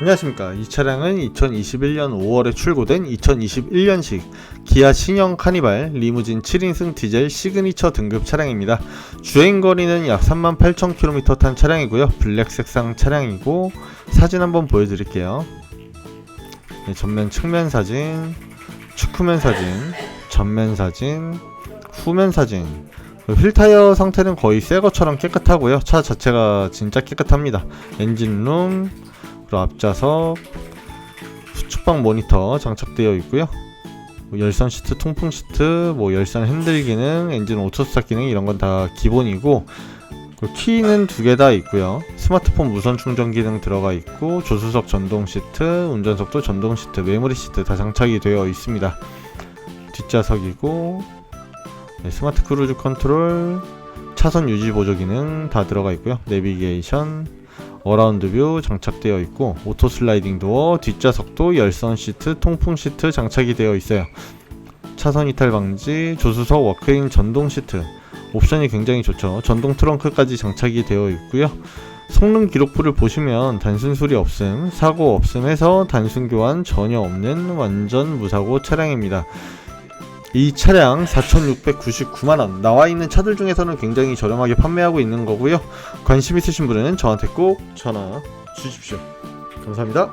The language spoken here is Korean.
안녕하십니까. 이 차량은 2021년 5월에 출고된 2021년식 기아 신형 카니발 리무진 7인승 디젤 시그니처 등급 차량입니다. 주행거리는 약 38,000km 탄 차량이고요. 블랙 색상 차량이고 사진 한번 보여드릴게요. 네, 전면 측면 사진, 측후면 사진, 전면 사진, 후면 사진. 휠 타이어 상태는 거의 새 것처럼 깨끗하고요. 차 자체가 진짜 깨끗합니다. 엔진룸, 그리고 앞좌석, 후측방 모니터 장착되어 있고요. 뭐 열선 시트, 통풍 시트, 뭐 열선 핸들 기능, 엔진 오토 스타트 기능 이런 건 다 기본이고 키는 두 개 다 있고요. 스마트폰 무선 충전 기능 들어가 있고 조수석 전동 시트, 운전석도 전동 시트, 메모리 시트 다 장착이 되어 있습니다. 뒷좌석이고 네, 스마트 크루즈 컨트롤, 차선 유지 보조 기능 다 들어가 있고요. 내비게이션, 어라운드 뷰 장착되어 있고 오토 슬라이딩 도어, 뒷좌석도 열선 시트, 통풍 시트 장착이 되어 있어요. 차선 이탈 방지, 조수석 워크인 전동 시트 옵션이 굉장히 좋죠. 전동 트렁크까지 장착이 되어 있고요. 성능 기록부를 보시면 단순 수리 없음, 사고 없음 해서 단순 교환 전혀 없는 완전 무사고 차량입니다. 이 차량 4,699만원 나와 있는 차들 중에서는 굉장히 저렴하게 판매하고 있는 거고요. 관심 있으신 분은 저한테 꼭 전화 주십시오. 감사합니다.